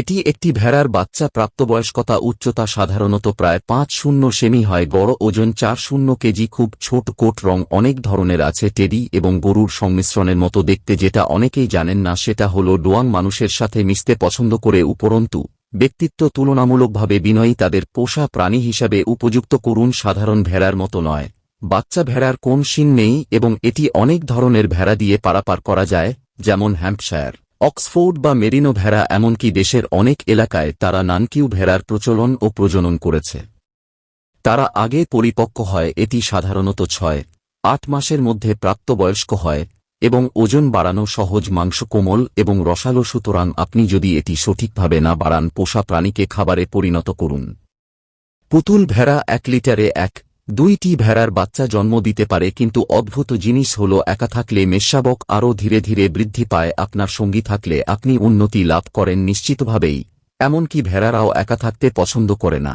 এটি একটি ভেড়ার বাচ্চা প্রাপ্তবয়স্কতা উচ্চতা সাধারণত প্রায় পাঁচ শূন্য সেমি হয় গড় ওজন চার শূন্য কেজি, খুব ছোট কোট রং অনেক ধরনের আছে, টেডি এবং গরুর সংমিশ্রণের মতো দেখতে যেটা অনেকেই জানেন না, সেটা হল ডোয়াং মানুষের সাথে মিশতে পছন্দ করে উপরন্তু। ব্যক্তিত্ব তুলনামূলকভাবে বিনয়ী, তাদের পোষা প্রাণী হিসাবে উপযুক্ত করুন সাধারণ ভেড়ার মতো নয়। বাচ্চা ভেড়ার কোন শিন নেই এবং এটি অনেক ধরনের ভেড়া দিয়ে পারাপার করা যায়, যেমন হ্যাম্পশায়ার। অক্সফোর্ড বা মেরিনো ভেড়া এমনকি দেশের অনেক এলাকায় তারা নানকিউ ভেড়ার প্রচলন ও প্রজনন করেছে। তারা আগে পরিপক্ক হয়, এটি সাধারণত ছয়, আট মাসের মধ্যে প্রাপ্তবয়স্ক হয় এবং ওজন বাড়ানো সহজ মাংস কোমল এবং রসালো সুতরাং আপনি যদি এটি সঠিকভাবে না বাড়ান, পোষা প্রাণীকে খাবারে পরিণত করুন। পুতুল ভেড়া এক লিটারে এক দুইটি ভেড়ার বাচ্চা জন্ম দিতে পারে কিন্তু অদ্ভুত জিনিস হল একা থাকলে মেষশাবক আরও ধীরে ধীরে বৃদ্ধি পায়, আপনার সঙ্গী থাকলে আপনি উন্নতি লাভ করেন নিশ্চিতভাবেই। এমনকি ভেড়ারাও একা থাকতে পছন্দ করে না।